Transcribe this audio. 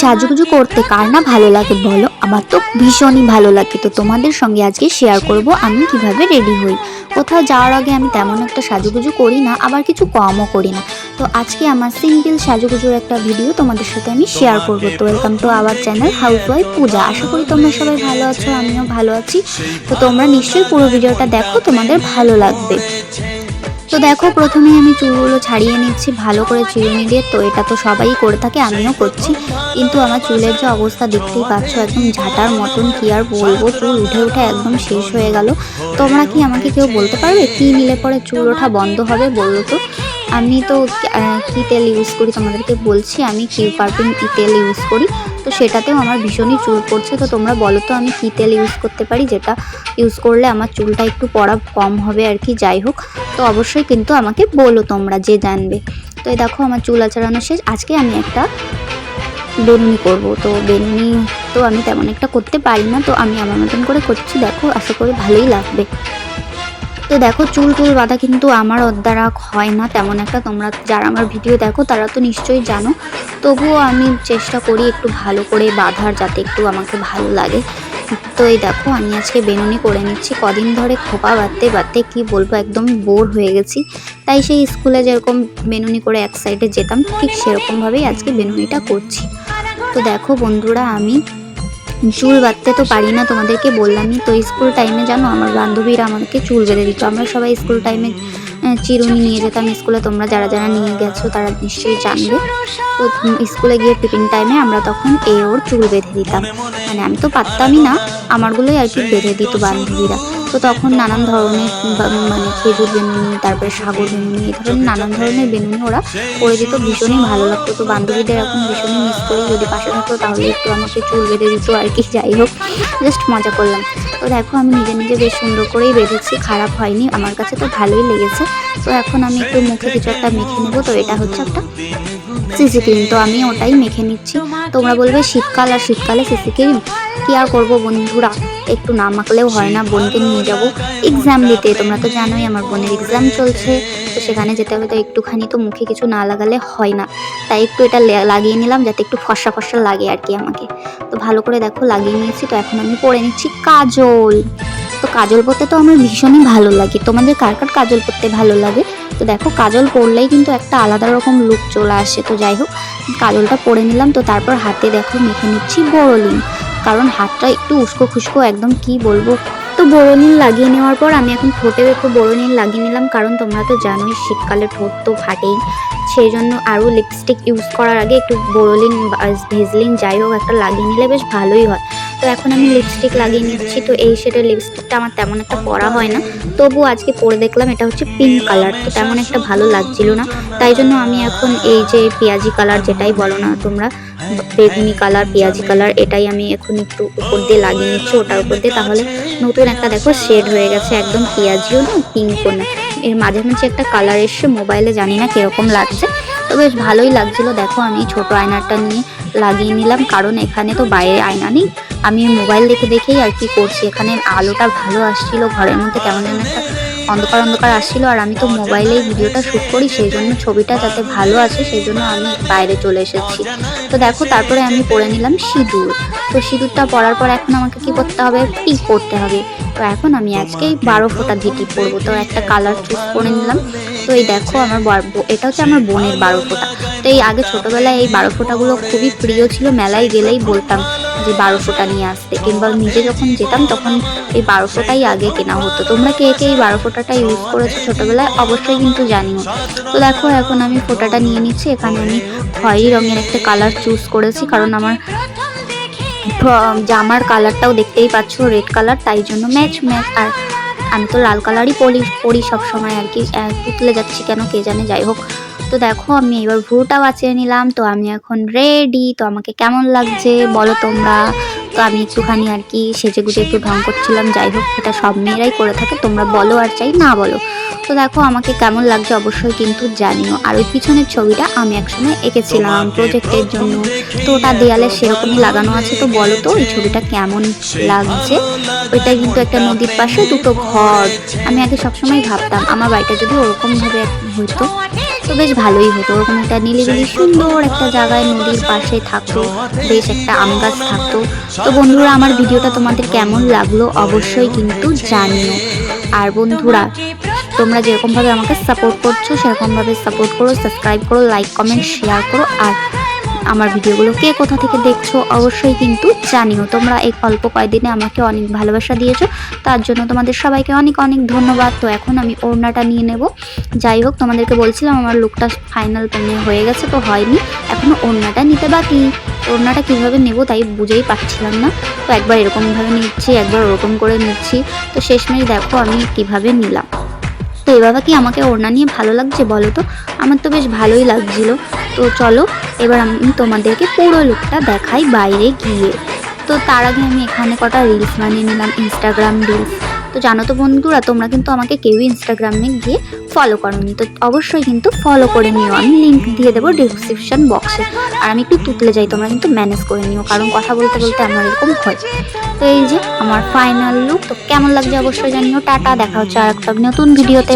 সাজুগুজু করতে কার না ভালো লাগে বলো? আমার তো ভীষণই ভালো লাগে। তো তোমাদের সঙ্গে আজকে শেয়ার করব আমি কীভাবে রেডি হই। কোথাও যাওয়ার আগে আমি তেমন একটা সাজুগুজু করি না আবার কিছু কমও করি না। তো আজকে আমার সিম্পল সাজুগুজুর একটা ভিডিও তোমাদের সাথে আমি শেয়ার করব। তো welcome to our channel housewife Puja আশা করি তোমরা সবাই ভালো আছো আমিও ভালো আছি। তো তোমরা নিশ্চয়ই পুরো ভিডিওটা দেখো তোমাদের ভালো লাগবে। তো দেখো, প্রথমেই আমি চুলগুলো ছাড়িয়ে নিচ্ছি, ভালো করে চিরুনি দিয়ে তো এটা তো সবাই করে থাকে, আমিও করছি। কিন্তু আমার চুলের যে অবস্থা দেখতেই পাচ্ছ, একদম ঝাঁটার মতন কি আর বলব, চুল উঠে উঠে একদম শেষ হয়ে গেল। তোমরা কি আমাকে কেউ বলতে পারবে কি নিলে পরে চুল ওঠা বন্ধ হবে বলল তো? আমি তো কি তেল ইউজ করি তোমাদেরকে বলছি, আমি কিউ ই তেল ইউজ করি। তো সেটাতেও আমার ভীষণই চুল পড়ছে। তো তোমরা বলো তো, আমি কী তেল ইউজ করতে পারি? যেটা ইউজ করলে আমার চুলটা একটু পড়া কম হবে আর কি, যাই হোক। তো অবশ্যই কিন্তু আমাকে বলো তোমরা, যে জানবে। তো এই দেখো, আমার চুল আচড়ানো শেষ। আজকে আমি একটা বেনুনি করব। তো বেনুনি তো আমি তেমন একটা করতে পারি না। তো আমি আমার মতন করে করছি। দেখো, আশা করি ভালোই লাগবে। তো দেখো, চুল টুল বাঁধা কিন্তু আমার দ্বারা হয় না, তেমন একটা তোমরা যারা আমার ভিডিও দেখো, তারা তো নিশ্চয়ই জানো। তবুও আমি চেষ্টা করি একটু ভালো করে বাঁধার যাতে একটু আমাকে ভালো লাগে। তো এই দেখো, আমি আজকে বেনুনি করে নিচ্ছি। কদিন ধরে খোপা বাঁধতে বাঁধতে কি বলব, একদম বোর হয়ে গেছি। তাই সেই স্কুলে যেরকম বেনুনি করে এক সাইডে যেতাম, ঠিক সেরকমভাবেই আজকে বেনুনিটা করছি। তো দেখো বন্ধুরা, আমি চুল বাঁধতে তো পারি না তোমাদেরকে বললামই, তো স্কুল টাইমে জানো আমার বান্ধবীরা আমাকে চুল বেঁধে দিত। আমরা সবাই স্কুল টাইমে চিরুনি নিয়ে যেতাম স্কুলে, তোমরা যারা যারা নিয়ে গেছো তারা নিশ্চয়ই জানবে। তো স্কুলে গিয়ে টিফিন টাইমে আমরা তখন এ ওর চুল বেঁধে দিতাম। মানে আমি তো পারতামই না, আমারগুলোই আর কি বেঁধে দিত বান্ধবীরা। তো তখন নানান ধরনের মানে খেজুর বেনুনি, তারপরে সাগর বেনুনি, এই ধরনের নানান ধরনের বেনুনি ওরা করে দিত। ভীষণই ভালো লাগতো। তো বান্ধবীদের এখন ভীষণই মিস করি। যদি পাশে থাকতো তাহলে একটু আমাকে চুল বেঁধে দিত আর কি। যাই হোক জাস্ট মজা করলাম। তো দেখো, আমি নিজে নিজে বেশ সুন্দর করেই বেঁধেছি। খারাপ হয়নি। আমার কাছে তো ভালোই লেগেছে। তো এখন আমি একটু মুখে কিছু একটা মেখে নেব। তো এটা হচ্ছে একটা সিসি ক্রিম তো আমি ওটাই মেখে নিচ্ছি। তোমরা বলবে শীতকাল আর শীতকালে সিসি ক্রিম কি আর করব বন্ধুরা? একটু না মাখলেও হয় না, বোনকে নিয়ে যাব। এক্সাম দিতে, তোমরা তো জানোই আমার বোনের এক্সাম চলছে। তো সেখানে যেতে হবে তো একটুখানি তো মুখে কিছু না লাগালে হয় না। তাই একটু এটা লাগিয়ে নিলাম, যাতে একটু ফর্সা ফর্সা লাগে আর কি আমাকে। তো ভালো করে দেখো, লাগিয়ে নিয়েছি। তো এখন আমি পরে নিচ্ছি কাজল। তো কাজল পরতে তো আমার ভীষণই ভালো লাগে। তোমাদের কার কার কাজল পরতে ভালো লাগে? তো দেখো, কাজল পরলেই কিন্তু একটা আলাদা রকম লুক চলে আসে। তো যাই হোক, কাজলটা পরে নিলাম। তো তারপর হাতে দেখো, মেখে নিচ্ছি বোরোলিন কারণ হাতটা একটু উস্কো খুস্কো, একদম কি বলব? তো বোরোনিল লাগিয়ে নেওয়ার পর আমি এখন ঠোঁটেও একটু বোরোনিল লাগিয়ে নিলাম। কারণ তোমরা তো জানোই, শীতকালে ঠোঁট তো ফাটেই। সেই জন্য আরও লিপস্টিক ইউজ করার আগে একটু বোরোলিন ভেজলিন যাই হোক, একটা লাগিয়ে নিলে বেশ ভালোই হয়। তো এখন আমি লিপস্টিক লাগিয়ে নিচ্ছি, তো এই শেডের লিপস্টিকটা আমার তেমন একটা পরা হয় না। তবু আজকে পরে দেখলাম এটা হচ্ছে পিঙ্ক কালার তো তেমন একটা ভালো লাগছিল না। তাই জন্য আমি এখন এই যে পেঁয়াজি কালার যেটাই বলো না তোমরা, বেগুনি কালার পেঁয়াজি কালার এটাই আমি এখন একটু উপর দিয়ে লাগিয়ে নিচ্ছি, ওটার উপর দিয়ে। তাহলে নতুন একটা দেখো শেড হয়ে গেছে, একদম পেঁয়াজিও না পিঙ্কও না। এর মাঝে মাঝে একটা কালার এসছে মোবাইলে জানি না কীরকম লাগছে। তো বেশ ভালোই লাগছিল, দেখো আমি ছোট আয়নাটা নিয়ে লাগিয়ে নিলাম, কারণ এখানে তো বাইরে আয়না নেই। আমি মোবাইল দেখে দেখেই আর কি করছি। এখানে আলোটা ভালো আসছিল, ঘরের মধ্যে কেমন যেন একটা অন্ধকার অন্ধকার আসছিল, আর আমি তো মোবাইলেই ভিডিওটা শ্যুট করি সেই জন্য ছবিটা যাতে ভালো আসে সেই জন্য আমি বাইরে চলে এসেছি। তো দেখো, তারপরে আমি পরে নিলাম সিঁদুর। তো সিঁদুরটা পরার পর এখন আমাকে কি করতে হবে? টিপ করতে হবে? তো এখন আমি আজকে বারো ফোঁটা দিয়ে টিপ করব তো একটা কালার চুজ করে নিলাম। তো এই দেখো আমার এটা হচ্ছে আমার বোনের বারো ফোঁটা। তো এই আগে ছোটোবেলায় এই বারো ফোঁটাগুলো খুবই প্রিয় ছিল, মেলায় গেলেই বলতাম। যে বারোশোটা নিয়ে আসতে কিংবা নিজে যখন যেতাম তখন এই বারোশোটাই আগে কেনা হতো। তোমরা কে কে এই বারো ফোঁটাটা ইউজ করেছ ছোটোবেলায় অবশ্যই কিন্তু জানিও। তো দেখো এখন আমি ফোঁটাটা নিয়ে নিচ্ছি, এখানে আমি খয়েরি রঙের একটা কালার চুজ করেছি কারণ আমার জামার কালারটাও দেখতেই পাচ্ছ রেড কালার তাই জন্য ম্যাচ ম্যাচ আর আমি তো লাল কালারই পরি পরি সবসময় আর কি পুতলে যাচ্ছি কেন কে জানে, যাই হোক। তো দেখো, আমি এবার ভ্রুটা বাঁচিয়ে নিলাম। তো আমি এখন রেডি তো আমাকে কেমন লাগছে বলো তোমরা? তো আমি একটুখানি আর কি সেজে গুজে একটু ঢং করছিলাম। যাই হোক, এটা সব মেয়েরাই করে থাকে, তোমরা বলো আর চাই না বলো। তো দেখো, আমাকে কেমন লাগছে অবশ্যই কিন্তু জানিও। আর ওই পিছনের ছবিটা আমি একসময় এঁকেছিলাম প্রজেক্টের জন্য। তো ওটা দেয়ালে সেরকমই লাগানো আছে, তো বলো তো ওই ছবিটা কেমন লাগছে? ওইটা কিন্তু একটা নদীর পাশে দুটো ঘর। আমি আগে সবসময় ভাবতাম, আমার বাড়িটা যদি ওরকমভাবে হতো। তো বেশ ভালোই হতো। ওরকম একটা নীলিবিলি সুন্দর একটা জায়গায় নদীর পাশে থাকতো, বেশ একটা আম গাছ থাকতো। তো বন্ধুরা, আমার ভিডিওটা তোমাদের কেমন লাগল অবশ্যই কিন্তু জানিও। আর বন্ধুরা, তোমরা যেরকমভাবে আমাকে সাপোর্ট করছ, সেরকমভাবে সাপোর্ট করো সাবস্ক্রাইব করো লাইক কমেন্ট শেয়ার করো, আর আমার ভিডিওগুলো কে কোথা থেকে দেখছ অবশ্যই কিন্তু জানিও। তোমরা এই অল্প কয়েকদিনে আমাকে অনেক ভালোবাসা দিয়েছ, তার জন্য তোমাদের সবাইকে অনেক অনেক ধন্যবাদ। তো এখন আমি ওড়নাটা নিয়ে নেব। যাই হোক, তোমাদেরকে বলছিলাম আমার লুকটা ফাইনাল পেনে হয়ে গেছে, তো হয়নি। এখনও ওড়নাটা নিতে বাকি। ওড়নাটা কীভাবে নেব তাই বুঝেই পাচ্ছিলাম না। তো একবার এরকমভাবে নিচ্ছি, একবার ওরকম করে নিচ্ছি। তো শেষমেশ দেখো আমি কীভাবে নিলাম। তো এভাবে কি আমাকে ওড়না নিয়ে ভালো লাগছে বলো তো? আমার তো বেশ ভালোই লাগছিল। তো চলো, এবার আমি তোমাদেরকে পুরো লুকটা দেখাই বাইরে গিয়ে। তো তার আগে আমি এখানে কটা রিলস বানিয়ে নিলাম ইনস্টাগ্রাম রিলস তো জানো তো বন্ধুরা, তোমরা কিন্তু আমাকে কেউই ইনস্টাগ্রামে গিয়ে ফলো করোনি। তো অবশ্যই কিন্তু ফলো করে নিও। আমি লিঙ্ক দিয়ে দেবো ডিসক্রিপশন বক্সে আর আমি একটু তুতলে যাই, তোমরা কিন্তু ম্যানেজ করে নিও। কারণ কথা বলতে বলতে আমার এরকম হয়। তো এই যে আমার ফাইনাল লুক তো কেমন লাগছে অবশ্যই জানিও। টাটা, দেখা হচ্ছে আর একটা নতুন ভিডিওতে